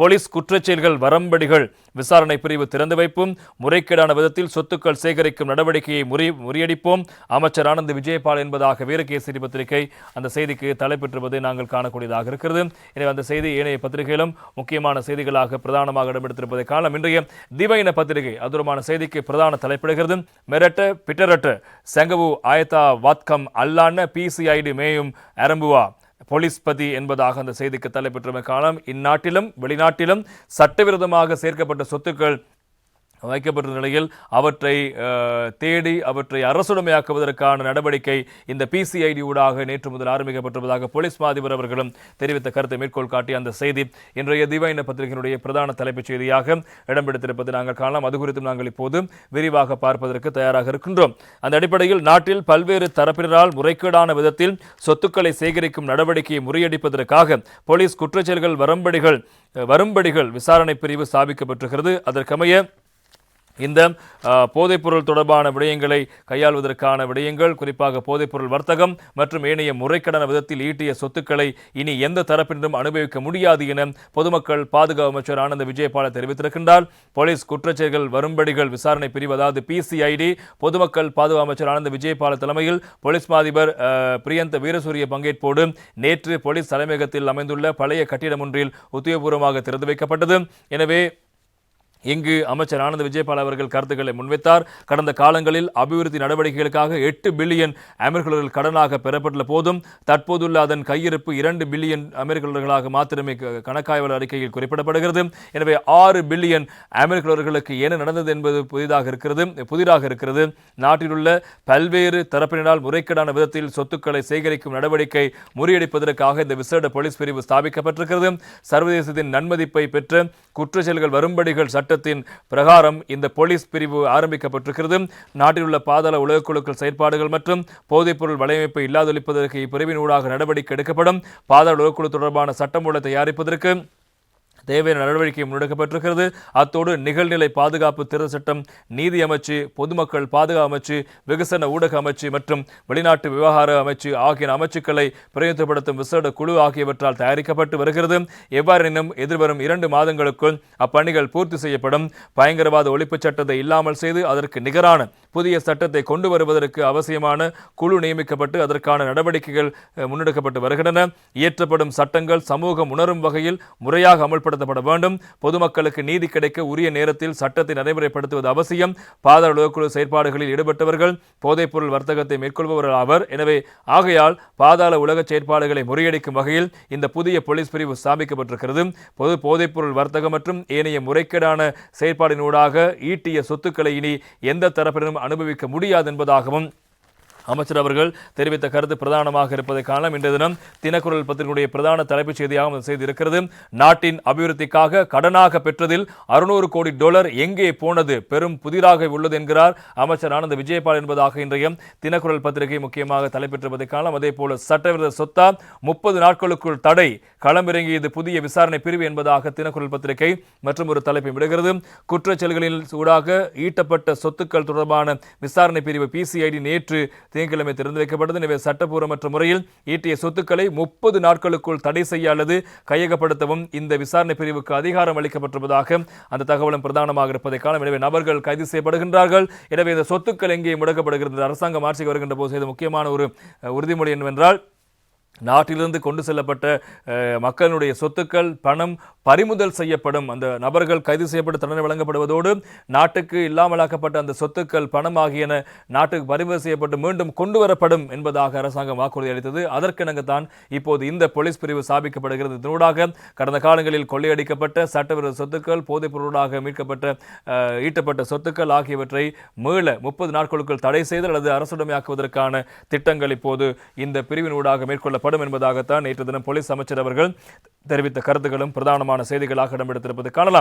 Police குற்றச்செயல்கள் வரம்படிகள் விசாரணை பிரிவு திறந்து வைப்பும் முறைகேடான விதத்தில் சொத்துக்கள் சேகரிக்கும் நடவடிக்கையை முறி முறியடிப்போம். அமைச்சர் ஆனந்த் விஜயபால் என்பதாக வீரகேசரி பத்திரிகை அந்த செய்திக்கு தலைப்பெற்றுவதை நாங்கள் காணக்கூடியதாக இருக்கிறது. எனவே அந்த செய்தி ஏனைய பத்திரிகையிலும் முக்கியமான செய்திகளாக பிரதானமாக இடம்பெடுத்திருப்பதை காணலாம். இன்றைய திவையின பத்திரிகை அதுரமான செய்திக்கு பிரதான தலைப்பிடுகிறது. மெரட்ட பிட்டரட்ட செங்கவு ஆயத்தா வாத்கம் அல்லான பிசிஐடி மேயும் அரம்புவா. பொலிஸ்பதி என்பதாக அந்த செய்திக்கு தலைப்பெற்றுமை காலம் இந்நாட்டிலும் வெளிநாட்டிலும் சட்டவிரோதமாக சேர்க்கப்பட்ட சொத்துக்கள் வைக்கப்பட்ட நிலையில் அவற்றை தேடி அவற்றை அரசுடைமையாக்குவதற்கான நடவடிக்கை இந்த பிசிஐடி ஊடாக நேற்று முதல் ஆரம்பிக்கப்பட்டிருப்பதாக போலீஸ் மாதிபர் அவர்களும் தெரிவித்த கருத்தை மேற்கோள் காட்டிய அந்த செய்தி இன்றைய திவாயின பத்திரிகையினுடைய பிரதான தலைப்புச் செய்தியாக இடம்பெடுத்திருப்பதை நாங்கள் காணலாம். அது குறித்தும் நாங்கள் இப்போது விரிவாக பார்ப்பதற்கு தயாராக இருக்கின்றோம். அந்த அடிப்படையில் நாட்டில் பல்வேறு தரப்பினரால் முறைகேடான விதத்தில் சொத்துக்களை சேகரிக்கும் நடவடிக்கையை முறியடிப்பதற்காக போலீஸ் குற்றச்செயல்கள் வரம்படிகள் வரும்படிகள் விசாரணை பிரிவு ஸ்தாபிக்கப்பட்டிருக்கிறது. அதற்கமைய இந்த போதைப்பொருள் தொடர்பான விடயங்களை கையாள்வதற்கான விடயங்கள் குறிப்பாக போதைப்பொருள் வர்த்தகம் மற்றும் ஏனைய முறைக்கடன விதத்தில் ஈட்டிய சொத்துக்களை இனி எந்த தரப்பினரும் அனுபவிக்க முடியாது என பொதுமக்கள் பாதுகாப்பு அமைச்சர் ஆனந்த விஜயபால தெரிவித்திருக்கின்றார். போலீஸ் குற்றச்செயல்கள் வரும்படிகள் விசாரணை பிரிவு அதாவது பிசிஐடி பொதுமக்கள் பாதுகாப்பு அமைச்சர் ஆனந்த விஜயபால தலைமையில் போலீஸ் மாதிபர் பிரியந்த வீரசூரிய பங்கேற்போடு நேற்று போலீஸ் தலைமையகத்தில் அமைந்துள்ள பழைய கட்டிடம் ஒன்றில் உத்தியோகபூர்வமாக திறந்து வைக்கப்பட்டது. எனவே இங்கு அமைச்சர் ஆனந்த் விஜயபால் அவர்கள் கருத்துக்களை முன்வைத்தார். கடந்த காலங்களில் அபிவிருத்தி நடவடிக்கைகளுக்காக எட்டு பில்லியன் அமெரிக்க கடனாக பெறப்பட்டுள்ள போதும் தற்போதுள்ள அதன் கையிருப்பு இரண்டு பில்லியன் அமெரிக்க டாலர்களாக மாத்திரமே க- கணக்காய்வாளர் அறிக்கையில் குறிப்பிடப்படுகிறது. எனவே ஆறு பில்லியன் அமெரிக்க டாலர்களுக்கு என்ன நடந்தது என்பது புதிதாக இருக்கிறது புதிதாக இருக்கிறது. நாட்டில் உள்ள பல்வேறு தரப்பினரால் முறைகேடான விதத்தில் சொத்துக்களை சேகரிக்கும் நடவடிக்கை முறியடிப்பதற்காக இந்த விசேட போலீஸ் பிரிவு ஸ்தாபிக்கப்பட்டிருக்கிறது. சர்வதேசத்தின் நன்மதிப்பை பெற்ற குற்றச்செயல்கள் வரும்படிகள் சட்டத்தின் பிரகாரம் இந்த போலீஸ் பிரிவு ஆரம்பிக்கப்பட்டிருக்கிறது. நாட்டில் உள்ள பாதாள உலகக் குழுக்கள் செயற்பாடுகள் மற்றும் போதைப்பொருள் வலையமைப்பை இல்லாதொழிப்பதற்கு இப்பிரிவின் ஊடாக நடவடிக்கை எடுக்கப்படும். பாதாள உலகக்குழு தொடர்பான சட்டமூலத்தை தயாரிப்பதற்கு தேவையான நடவடிக்கை முன்னெடுக்கப்பட்டிருக்கிறது. அத்தோடு நிகழ்நிலை பாதுகாப்பு திருத்த சட்டம் நீதி அமைச்சு பொதுமக்கள் பாதுகாப்பு அமைச்சு வெகுசன ஊடக அமைச்சு மற்றும் வெளிநாட்டு விவகார அமைச்சு ஆகிய அமைச்சுக்களை பிரயோஜனப்படுத்தும் விசேட குழு ஆகியவற்றால் தயாரிக்கப்பட்டு வருகிறது. எவ்வாறெனும் எதிர்வரும் இரண்டு மாதங்களுக்குள் அப்பணிகள் பூர்த்தி செய்யப்படும். பயங்கரவாத ஒழிப்புச் சட்டத்தை இல்லாமல் செய்து அதற்கு நிகரான புதிய சட்டத்தை கொண்டு வருவதற்கு அவசியமான குழு நியமிக்கப்பட்டு அதற்கான நடவடிக்கைகள் முன்னெடுக்கப்பட்டு வருகின்றன. இயற்றப்படும் சட்டங்கள் சமூகம் உணரும் வகையில் முறையாக அமல்படுத்தப்பட வேண்டும். பொதுமக்களுக்கு நீதி கிடைக்க உரிய நேரத்தில் சட்டத்தை நடைமுறைப்படுத்துவது அவசியம். பாதாள உலகக்குழு செயற்பாடுகளில் ஈடுபட்டவர்கள் போதைப்பொருள் வர்த்தகத்தை மேற்கொள்பவர்கள் ஆவர். எனவே ஆகையால் பாதாள உலக செயற்பாடுகளை முறியடிக்கும் வகையில் இந்த புதிய போலீஸ் பிரிவு ஸ்தாபிக்கப்பட்டிருக்கிறது. பொது போதைப்பொருள் வர்த்தகம் மற்றும் ஏனைய முறைகேடான செயற்பாடினூடாக ஈட்டிய சொத்துக்களை இனி எந்த தரப்பினரும் அனுபவிக்க முடியாது என்பதாகவும் அமைச்சர் அவர்கள் தெரிவித்த கருத்து பிரதானமாக இருப்பதை காணலாம். இன்றைய தினம் தினக்குரல் பத்திரிகையுடைய பிரதான தலைப்புச் செய்தியாக அந்த செய்தி இருக்கிறது. நாட்டின் அபிவிருத்திக்காக கடனாக பெற்றதில் அறுநூறு கோடி டாலர் எங்கே போனது? பெரும் புதிராக உள்ளது என்கிறார் அமைச்சர் ஆனந்த விஜயபால் என்பதாக இன்றைய தினக்குரல் பத்திரிகை முக்கியமாக தலைப்பெற்றிருப்பதை காணலாம். அதே போல சட்டவிரோத சொத்தா முப்பது நாட்களுக்குள் தடை களமிறங்கியது புதிய விசாரணை பிரிவு என்பதாக தினக்குரல் பத்திரிகை மற்றும் ஒரு தலைப்பை விடுகிறது. குற்றச்செயல்களில் ஊடாக ஈட்டப்பட்ட சொத்துக்கள் தொடர்பான விசாரணை பிரிவு பிசிஐடி நேற்று திங்கட்கிழமை திறந்து வைக்கப்பட்டது. எனவே சட்டப்பூர்வமற்ற முறையில் ஈட்டிய சொத்துக்களை முப்பது நாட்களுக்குள் தடை செய்ய அல்லது கையகப்படுத்தவும் இந்த விசாரணை பிரிவுக்கு அதிகாரம் அளிக்கப்பட்டிருப்பதாக அந்த தகவலும் பிரதானமாக இருப்பதை காணும். எனவே நபர்கள் கைது செய்யப்படுகின்றார்கள். எனவே இந்த சொத்துக்கள் எங்கே முடக்கப்படுகிறது அரசாங்கம் ஆட்சிக்கு வருகின்ற போது செய்த முக்கியமான ஒரு உறுதிமொழி என்னவென்றால் நாட்டிலிருந்து கொண்டு செல்லப்பட்ட மக்களுடைய சொத்துக்கள் பணம் பறிமுதல் செய்யப்படும். அந்த நபர்கள் கைது செய்யப்பட்டு தண்டனை வழங்கப்படுவதோடு நாட்டுக்கு இல்லாமலாக்கப்பட்ட அந்த சொத்துக்கள் பணம் ஆகியன நாட்டுக்கு பறிமுதல் செய்யப்பட்டு மீண்டும் கொண்டு வரப்படும் என்பதாக அரசாங்கம் வாக்குறுதி அளித்தது. அதற்கிணங்கத்தான் இப்போது இந்த போலீஸ் பிரிவு ஸ்தாபிக்கப்படுகிறது. இதனூடாக கடந்த காலங்களில் கொள்ளையடிக்கப்பட்ட சட்டவிரோத சொத்துக்கள் போதைப் பொருளாக மீட்கப்பட்ட ஈட்டப்பட்ட சொத்துக்கள் ஆகியவற்றை மீள முப்பது நாட்களுக்குள் தடை செய்தல் அல்லது அரசுடமையாக்குவதற்கான திட்டங்கள் இப்போது இந்த பிரிவின் ஊடாக மேற்கொள்ளப்படும் என்பதாகத்தான் நேற்று தினம் போலீஸ் அமைச்சர் அவர்கள் தெரிவித்த கருத்துக்களும் பிரதானமான செய்திகளாக இடம்பெடுத்திருப்பது காணலாம்.